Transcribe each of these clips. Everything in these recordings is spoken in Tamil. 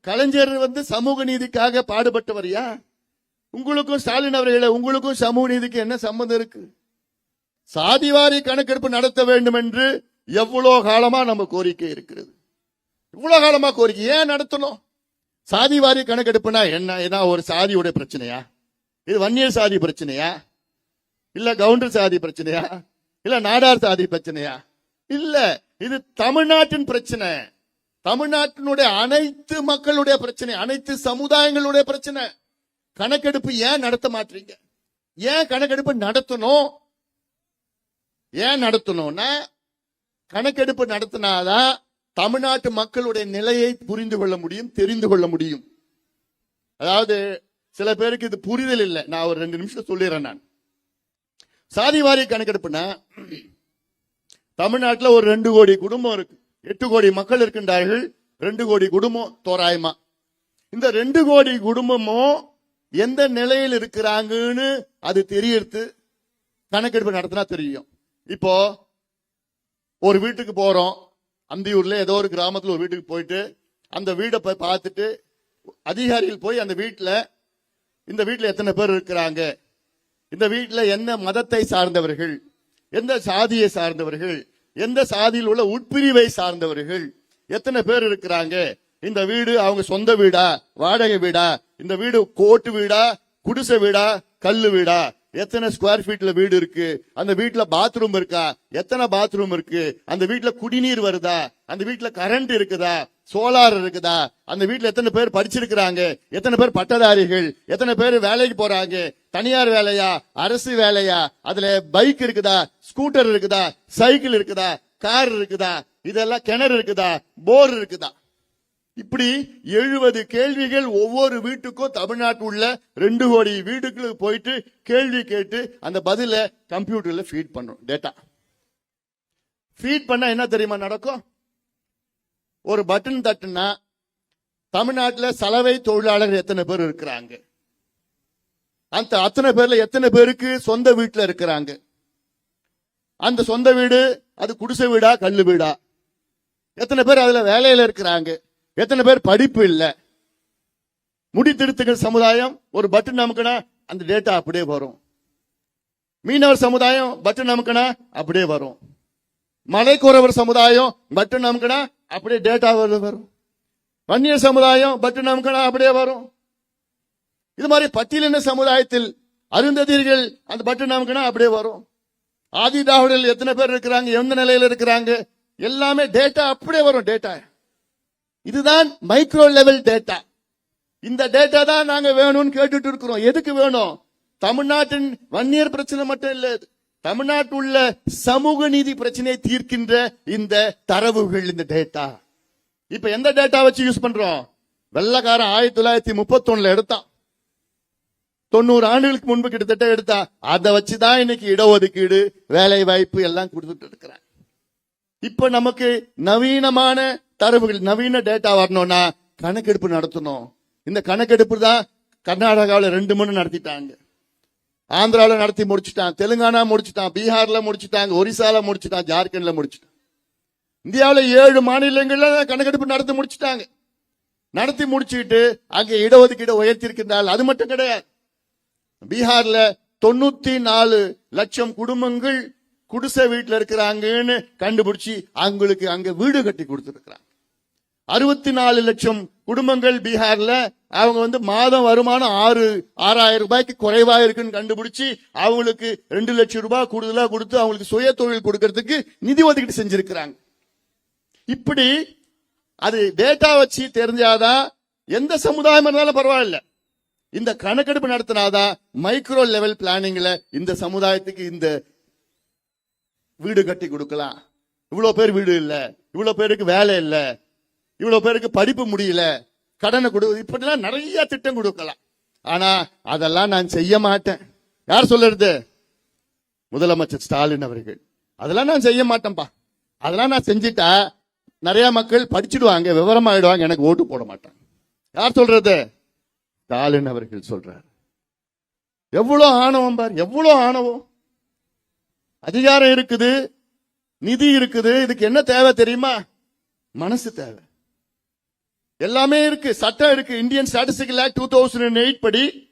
கலைஞர் வந்து சமூக நீதிக்காக பாடுபட்டவரியா உங்களுக்கும் ஸ்டாலின் அவர்களே உங்களுக்கும் சமூக நீதிக்கு என்ன சம்பந்தம் இருக்கு? சாதிவாரி கணக்கெடுப்பு நடத்த வேண்டும் என்று எவ்வளவு காலமா நம்ம கோரிக்கை இருக்கிறது? இவ்வளவு காலமா கோரிக்கை. ஏன் நடத்தணும்? சாதிவாரி கணக்கெடுப்புனா என்ன? ஏன்னா ஒரு சாதியுடைய பிரச்சனையா? இது வன்னியர் சாதி பிரச்சனையா? இல்ல கவுண்டர் சாதி பிரச்சனையா? இல்ல நாடார் சாதி பிரச்சனையா? இல்ல இது தமிழ்நாட்டின் பிரச்சனை. தமிழ்நாட்டினுடைய அனைத்து மக்களுடைய பிரச்சனை அனைத்து சமுதாயங்களுடைய பிரச்சனை கணக்கெடுப்பு ஏன் நடத்த மாட்டீங்க? ஏன் கணக்கெடுப்பு நடத்தணும்? ஏன் நடத்தணும்னா கணக்கெடுப்பு நடத்தினாதான் தமிழ்நாட்டு மக்களுடைய நிலையை புரிந்து கொள்ள முடியும் தெரிந்து கொள்ள முடியும். அதாவது சில பேருக்கு இது புரிதல் இல்லை. நான் ஒரு ரெண்டு நிமிஷம் சொல்லிடுறேன் நான். சாதிவாரி கணக்கெடுப்புனா தமிழ்நாட்டில் ஒரு ரெண்டு கோடி குடும்பம் இருக்கு. எட்டு கோடி மக்கள் இருக்கின்றார்கள் ரெண்டு கோடி குடும்பம் தோராயமா. இந்த ரெண்டு கோடி குடும்பமும் எந்த நிலையில் இருக்கிறாங்கன்னு அது தெரியறது கணக்கெடுப்பு நடத்தினா தெரியும். இப்போ ஒரு வீட்டுக்கு போறோம் அந்தியூர்ல ஏதோ ஒரு கிராமத்துல ஒரு வீட்டுக்கு போயிட்டு அந்த வீடை போய் பார்த்துட்டு அதிகாரிகள் போய் அந்த வீட்டில் இந்த வீட்டில் எத்தனை பேர் இருக்கிறாங்க இந்த வீட்டில் என்ன மதத்தை சார்ந்தவர்கள் எந்த சாதியை சார்ந்தவர்கள் எந்த சாதியில் உள்ள உட்பிரிவை சார்ந்தவர்கள்? எத்தனை பேர் இருக்கிறாங்க? இந்த வீடு அவங்க சொந்த வீடா? வாடகை வீடா? இந்த வீடு கோட்டு வீடா? குடிசை வீடா? கல்லு வீடா? எத்தனை ஸ்கொயர் ஃபீட்ல வீடு இருக்கு? அந்த வீட்டுல பாத்ரூம் இருக்கா? எத்தனை பாத்ரூம் இருக்கு? அந்த வீட்டுல குடிநீர் வருதா? அந்த வீட்டுல கரண்ட் இருக்குதா? சோலார் இருக்குதா? அந்த வீட்டில் எத்தனை பேர் படிச்சிருக்கிறாங்க? எத்தனை பேர் பட்டதாரிகள்? எத்தனை பேர் வேலைக்கு போறாங்க? தனியார் வேலையா? அரசு வேலையா? அதுல பைக் இருக்குதா? ஸ்கூட்டர் இருக்குதா? சைக்கிள் இருக்குதா? கார் இருக்குதா? இதெல்லாம் கிணறு இருக்குதா? போர் இருக்குதா? இப்படி எழுபது கேள்விகள் ஒவ்வொரு வீட்டுக்கும் தமிழ்நாட்டு உள்ள ரெண்டு கோடி வீட்டுக்கு போயிட்டு கேள்வி கேட்டு அந்த பதில கம்ப்யூட்டர்ல ஃபீட் பண்ணும் டேட்டா ஃபீட் பண்ணா என்ன தெரியுமா நடக்கும்? ஒரு பட்டன் தட்டுனா தமிழ்நாட்டில் சலவை தொழிலாளர் எத்தனை பேர் இருக்கிறாங்க? அந்த அத்தனை பேர்ல எத்தனை பேருக்கு சொந்த வீட்டில் இருக்கிறாங்க? அந்த சொந்த வீடு அது குடிசை வீடா கல்லு வீடா? எத்தனை பேர் அதுல வேலையில இருக்கிறாங்க? எத்தனை பேர் படிப்பு இல்லை? முடித்திருத்துகள் சமுதாயம் ஒரு பட்டன் நமக்குனா அந்த டேட்டா அப்படியே வரும். மீனவர் சமுதாயம் பட்டன் நமக்குனா அப்படியே வரும். மலைக்குறவர் சமுதாயம் பட்டன் நமக்குனா அப்படியே டேட்டா வரும். வன்னியர் சமுதாயம் பட்டு நமக்குனா அப்படியே வரும். இது மாதிரி பட்டியலின சமுதாயத்தில் அருந்ததியர்கள் அந்த பட்டு நமக்குனா அப்படியே வரும். ஆதி திராவிடர்கள் எத்தனை பேர் இருக்கிறாங்க எந்த நிலையில இருக்கிறாங்க எல்லாமே டேட்டா அப்படியே வரும் டேட்டா இதுதான் மைக்ரோ லெவல் டேட்டா இந்த டேட்டா தான் நாங்க வேணும்னு கேட்டுட்டு இருக்கிறோம். எதுக்கு வேணும்? தமிழ்நாட்டின் வன்னியர் பிரச்சனை மட்டும் இல்லை தமிழ்நாட்டில் உள்ள சமூக நீதி பிரச்சனையை தீர்க்கின்ற இந்த தரவுகள் இந்த டேட்டா இப்ப எந்த டேட்டா வச்சு யூஸ் பண்றோம்? வெள்ளக்காரன் ஆயிரத்தி தொள்ளாயிரத்தி முப்பத்தி ஒண்ணுல எடுத்தான். தொண்ணூறு ஆண்டுகளுக்கு முன்பு கிட்டத்தட்ட எடுத்தா. அதை வச்சுதான் இன்னைக்கு இடஒதுக்கீடு வேலை வாய்ப்பு எல்லாம் கொடுத்துட்டு இருக்கிறேன். இப்ப நமக்கு நவீனமான தரவுகள் நவீன டேட்டா வரணும்னா கணக்கெடுப்பு நடத்தணும். இந்த கணக்கெடுப்பு தான் கர்நாடகாவில் ரெண்டு மணி நடத்திட்டாங்க. ஆந்திராவில் நடத்தி முடிச்சுட்டான் தெலுங்கானா முடிச்சுட்டான் பீகார்ல முடிச்சுட்டாங்க ஒரிசால முடிச்சுட்டான் ஜார்க்கண்ட்ல முடிச்சுட்டான். இந்தியாவில் ஏழு மாநிலங்கள்ல கணக்கெடுப்பு நடத்தி முடிச்சுட்டாங்க. நடத்தி முடிச்சுட்டு அங்கே இடஒதுக்கீடு உயர்த்தியிருக்கின்றால் அது மட்டும் கிடையாது. பீகார்ல தொண்ணூத்தி நாலு லட்சம் குடும்பங்கள் குடிசை வீட்டில் இருக்கிறாங்கன்னு கண்டுபிடிச்சு அவங்களுக்கு அங்க வீடு கட்டி கொடுத்துருக்கிறாங்க. அறுபத்தி நாலு லட்சம் குடும்பங்கள் பீகார்ல அவங்க வந்து மாதம் வருமானம் ஆறு ஆறாயிரம் ரூபாய்க்கு குறைவா இருக்குன்னு கண்டுபிடிச்சு அவங்களுக்கு ரெண்டு லட்சம் ரூபாய் கூடுதலா கொடுத்து அவங்களுக்கு சுய தொழில் கொடுக்கறதுக்கு நிதி ஒதுக்கீடு செஞ்சிருக்கிறாங்க. இப்படி அது டேட்டா வச்சு தெரிஞ்சாதான் எந்த சமுதாயம் இருந்தாலும் பரவாயில்ல. இந்த கணக்கெடுப்பு நடத்தினாதான் மைக்ரோ லெவல் பிளானிங்ல இந்த சமுதாயத்துக்கு இந்த வீடு கட்டி கொடுக்கலாம். இவ்வளவு பேர் வீடு இல்லை இவ்வளவு பேருக்கு வேலை இல்லை இவ்வளவு பேருக்கு படிப்பு முடியல கடனை கொடு இப்படிலாம் நிறைய திட்டம் கொடுக்கலாம். ஆனா அதெல்லாம் நான் செய்ய மாட்டேன். யார் சொல்லுறது? முதலமைச்சர் ஸ்டாலின் அவர்கள். அதெல்லாம் நான் செய்ய மாட்டேன்பா. அதெல்லாம் நான் செஞ்சிட்டா நிறைய மக்கள் படிச்சிடுவாங்க விவரமாயிடுவாங்க எனக்கு ஓட்டு போட மாட்டாங்க. யார் சொல்றது? ஸ்டாலின் அவர்கள் சொல்றார். எவ்வளவு ஆணவம் பார் எவ்வளவு ஆணவம்? அதிகாரம் இருக்குது நிதி இருக்குது இதுக்கு என்ன தேவை தெரியுமா? மனசு தேவை. எல்லாமே இருக்கு. சட்டம் இருக்கு. Indian statistical act two thousand eight படி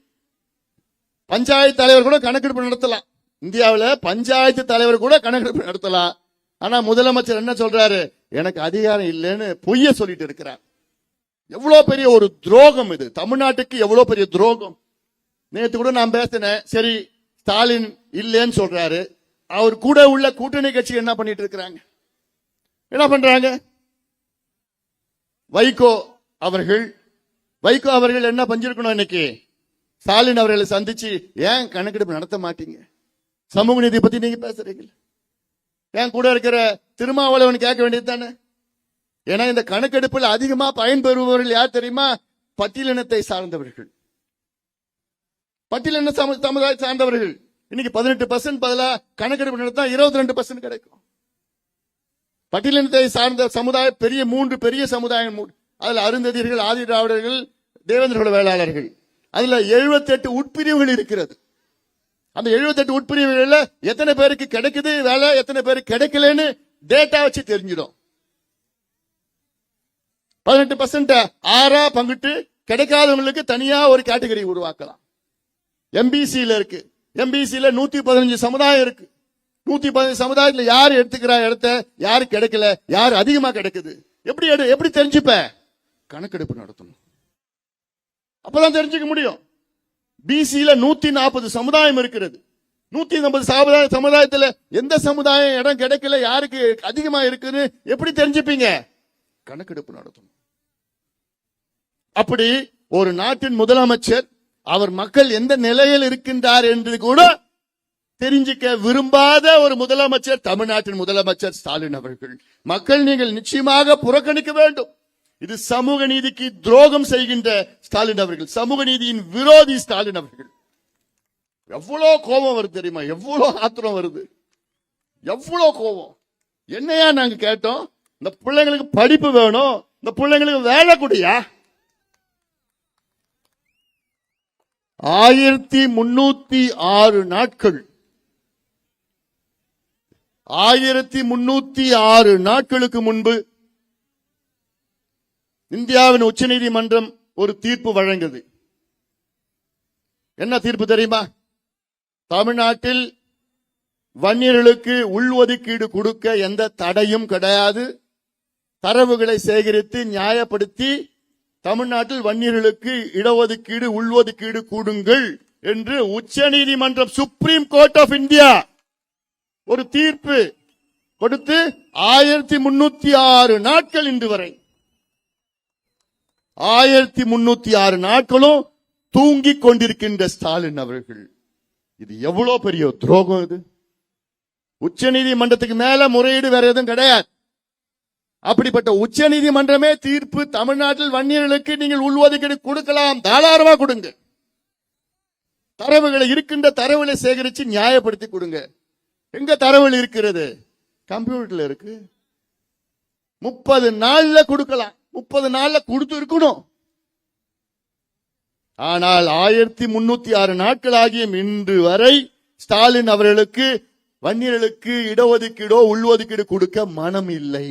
பஞ்சாயத்து தலைவர் கூட கணக்கெடுப்பு நடத்தலாம். இந்தியாவில் பஞ்சாயத்து தலைவர் கூட கணக்கெடுப்பு நடத்தலாம். ஆனா முதலமைச்சர் என்ன சொல்றாரு? எனக்கு அதிகாரம் இல்லைன்னு பொய்ய சொல்லிட்டு இருக்கிறார். எவ்வளவு பெரிய ஒரு துரோகம் இது. தமிழ்நாட்டுக்கு எவ்வளவு பெரிய துரோகம். நேத்து கூட நான் பேசினேன். சரி ஸ்டாலின் இல்லைன்னு சொல்றாரு. அவர் கூட உள்ள கூட்டணி கட்சி என்ன பண்ணிட்டு இருக்கிறாங்க? என்ன பண்றாங்க? வைகோ அவர்கள் வைகோ அவர்கள் என்ன பஞ்சிருக்கணும் இன்னைக்கு? ஸ்டாலின் அவர்களை சந்திச்சு ஏன் கணக்கெடுப்பு நடத்த மாட்டீங்க? சமூக நீதி பத்தி நீங்க பேசுறீங்க ஏன் கூட இருக்கிற திருமாவளவன் கேட்க வேண்டியது தானே? ஏன்னா இந்த கணக்கெடுப்பில் அதிகமா பயன்பெறுபவர்கள் யார் தெரியுமா? பட்டியலினத்தை சார்ந்தவர்கள். பட்டியலின சமு- சமுதாய சார்ந்தவர்கள். இன்னைக்கு பதினெட்டு பர்சன்ட் பதிலா கணக்கெடுப்பு நடத்தா இருபத்தி ரெண்டு பர்சன்ட் கிடைக்கும். பட்டியலினத்தை சார்ந்த சமுதாய பெரிய மூன்று பெரிய சமுதாயம் மூ- அதுல அருந்ததியர்கள் ஆதி திராவிடர்கள் தேவேந்திர வேளாளர்கள். அதுல 78 உட்பிரிவுகள் இருக்கிறது. அந்த 78 உட்பிரிவுகள்ல எத்தனை பேருக்கு கிடைக்குது வேலை எத்தனை பேருக்கு கிடைக்கலன்னு டேட்டா வச்சு தெரிஞ்சிடும். பதினெட்டு பர்சன்ட் ஆறா பங்கிட்டு கிடைக்காதவங்களுக்கு தனியா ஒரு கேட்டகரி உருவாக்கலாம். எம்பிசியில இருக்கு. எம்பிசியில நூத்தி பதினஞ்சு சமுதாயம் இருக்கு. நூத்தி பதினஞ்சு சமுதாயத்துல யார் எடுத்துக்கிற இடத்த யாரு கிடைக்கல யார் அதிகமா கிடைக்குது? எப்படி எடு- எப்படி தெரிஞ்சுப்பேன் கணக்கெடுப்பு நடத்தணும். அப்பதான் தெரிஞ்சுக்க முடியும். பிசியில நூத்தி நாற்பது சமுதாயம் இருக்கிறது. நூத்தி நாற்பது சமுதாய சமுதாயத்துல எந்த சமுதாயம் இடம் கிடைக்கல யாருக்கு அதிகமா இருக்குன்னு எப்படி தெரிஞ்சுப்பீங்க? கணக்கெடுப்பு நடத்தணும். அப்படி ஒரு நாட்டின் முதலமைச்சர் அவர் மக்கள் எந்த நிலையில் இருக்கின்றார் என்று கூட தெரிஞ்சுக்க விரும்பாத ஒரு முதலமைச்சர் தமிழ்நாட்டின் முதலமைச்சர் ஸ்டாலின் அவர்கள். மக்கள் நீங்கள் நிச்சயமாக புறக்கணிக்க வேண்டும். இது சமூக நீதிக்கு துரோகம் செய்கின்ற ஸ்டாலின் அவர்கள். சமூக நீதியின் விரோதி ஸ்டாலின் அவர்கள். எவ்வளவு கோபம் வருது தெரியுமா? எவ்வளவு ஆத்திரம் வருது? எவ்வளவு கோபம்? என்னையா நாங்க கேட்டோம்? இந்த பிள்ளைங்களுக்கு படிப்பு வேணும். இந்த பிள்ளைங்களுக்கு வேலை குடியா? ஆயிரத்தி முன்னூத்தி ஆறு நாட்கள். ஆயிரத்தி முன்னூத்தி ஆறு நாட்களுக்கு முன்பு இந்தியாவின் உச்சநீதிமன்றம் ஒரு தீர்ப்பு வழங்குது. என்ன தீர்ப்பு தெரியுமா? தமிழ்நாட்டில் வன்னியர்களுக்கு உள்ஒதுக்கீடு கொடுக்க எந்த தடையும் கிடையாது. தரவுகளை சேகரித்து நியாயப்படுத்தி தமிழ்நாட்டில் வன்னியர்களுக்கு இடஒதுக்கீடு உள்ஒதுக்கீடு கூடுங்கள் என்று உச்சநீதிமன்றம் சுப்ரீம் கோர்ட் ஆஃப் இந்தியா ஒரு தீர்ப்பு கொடுத்து ஆயிரத்தி முன்னூத்தி ஆறு நாட்கள் இன்று வரை ஆயிரத்தி முன்னூத்தி ஆறு நாட்களும் தூங்கிக் கொண்டிருக்கின்ற ஸ்டாலின் அவர்கள். இது எவ்வளவு பெரிய துரோகம் இது? உச்ச நீதிமன்றத்துக்கு மேல முறையீடு வேற எதுவும் கிடையாது. அப்படிப்பட்ட உச்ச நீதிமன்றமே தீர்ப்பு தமிழ்நாட்டில் வன்னியர்களுக்கு நீங்கள் உள்ஒதுக்கீடு கொடுக்கலாம் தாராளமா கொடுங்க. தரவுகளை இருக்கின்ற தரவுகளை சேகரித்து நியாயப்படுத்தி கொடுங்க. எங்க தரவுகள் இருக்கிறது? கம்ப்யூட்டர்ல இருக்கு. முப்பது நாள்ல கொடுக்கலாம். முப்பது நாள்ல கொடுத்து இருக்கணும். ஆனால் ஆயிரத்தி முன்னூத்தி ஆறு நாட்கள் ஆகிய இன்று வரை ஸ்டாலின் அவர்களுக்கு வன்னியர்களுக்கு இடஒதுக்கீடோ உள்ஒதுக்கீடு கொடுக்க மனம் இல்லை